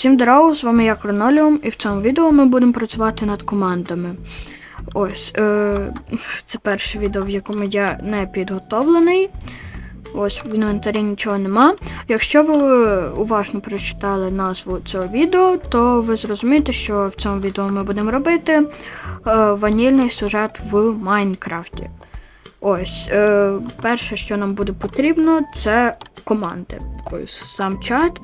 Всім здорово, з вами я Кроноліум, і в цьому відео ми будемо працювати над командами. Ось, е, це перше відео, в якому я не підготовлений. Ось в інвентарі нічого нема. Якщо ви уважно прочитали назву цього відео, то ви зрозумієте, що в цьому відео ми будемо робити е, ванільний сюжет в Майнкрафті. Ось, е, перше, що нам буде потрібно, це команди. Ось сам чат.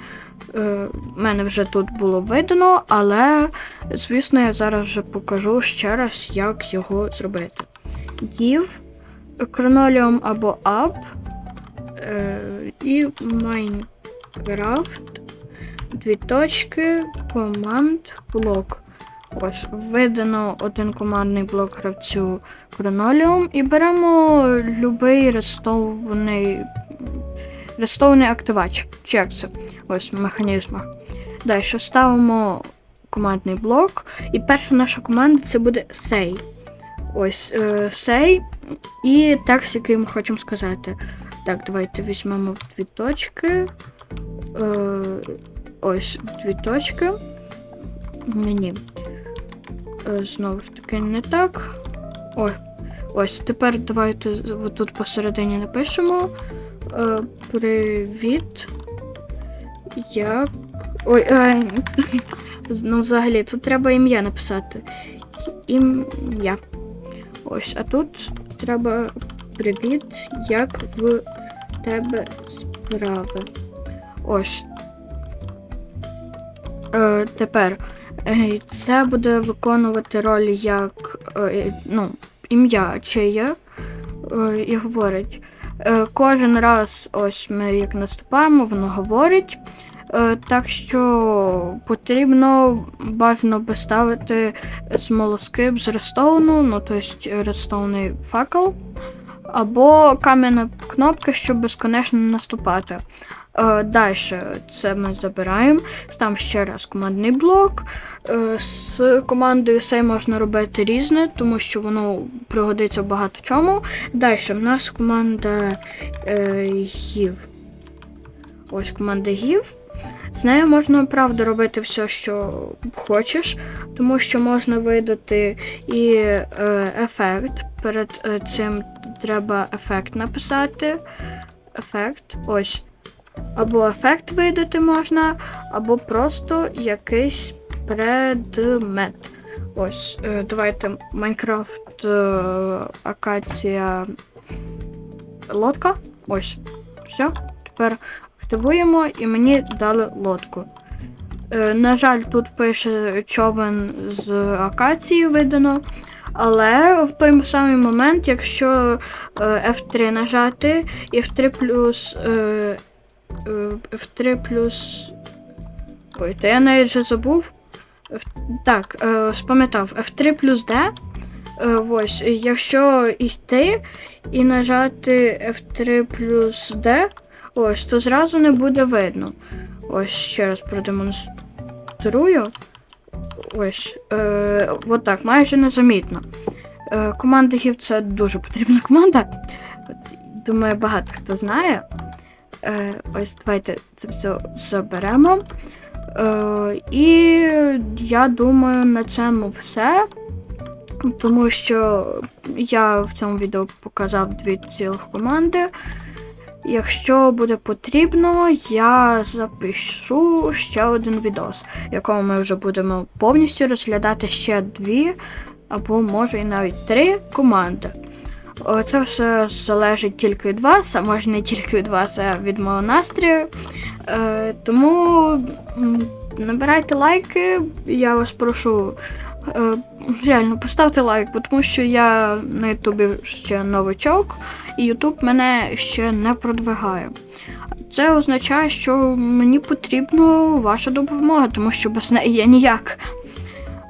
Е, мене вже тут було видано, але, звісно, я зараз вже покажу ще раз, як його зробити. Give Chronolium або Up е, і Minecraft. Дві точки, команд, блок. Ось, введено один командний блок гравцю Chronolium і беремо будь-який рестований, рестований активач. Чи це? Ось в механізмах. Далі ставимо командний блок. І перша наша команда це буде say. Ось е, і текст, який ми хочемо сказати. Так, давайте візьмемо дві точки. Е, ось дві точки. Ні. Е, Знову ж таки, не так. Ой. Ось, тепер давайте тут посередині напишемо. Привіт. Як. Ой, е, ну взагалі, тут треба ім'я написати. Ім'я. Ось, а тут треба привіт, як в тебе справи. Ось. Е, тепер е, це буде виконувати роль як е, ну, ім'я чиє е, і говорить. Е, Кожен раз ось ми як наступаємо, воно говорить. Е, Так що потрібно бажано би ставити смолоскип з редстоуну, ну тобто редстоунний факел, або кам'яна кнопка, щоб безконечно наступати. Е, Далі це ми забираємо. Ставимо ще раз командний блок. Е, З командою Say можна робити різне, тому що воно пригодиться багато чому. Далі в нас команда е, Give. Ось команда Give. З нею можна правда робити все, що хочеш, тому що можна видати і е, ефект. Перед е, цим треба ефект написати. Ефект. Ось. Або ефект видати можна, або просто якийсь предмет. Ось, е, давайте Майнкрафт е, Акація лодка. Ось. Все. Тепер активуємо і мені дали лодку. Е, на жаль, тут пише човен з акації видано. Але в той самий момент, якщо е, F3 нажати, і F3 плюс. Е, е, F3 плюс. Ой, то я навіть вже забув. Так, спам'ятав, F3 плюс D. Ось, якщо йти і нажати F3 плюс D, ось, то зразу не буде видно. Ось ще раз продемонструю. Ось, е, от так, майже незамітно. Е, команда Гів це дуже потрібна команда. Думаю, багато хто знає. Е, ось давайте це все заберемо. Е, і я думаю, на цьому все. Тому що я в цьому відео показав дві цілих команди. Якщо буде потрібно, я запишу ще один відос, в якому ми вже будемо повністю розглядати ще дві, або може і навіть три команди. О, Це все залежить тільки від вас, а може не тільки від вас, а від мого настрою. Е, тому набирайте лайки, я вас прошу. Е, Реально, поставте лайк, бо тому що я на Ютубі ще новичок, і Ютуб мене ще не продвигає. Це означає, що мені потрібна ваша допомога, тому що без неї я ніяк.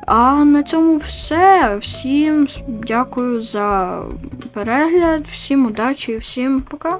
А на цьому все. Всім дякую за перегляд, всім удачі, всім пока.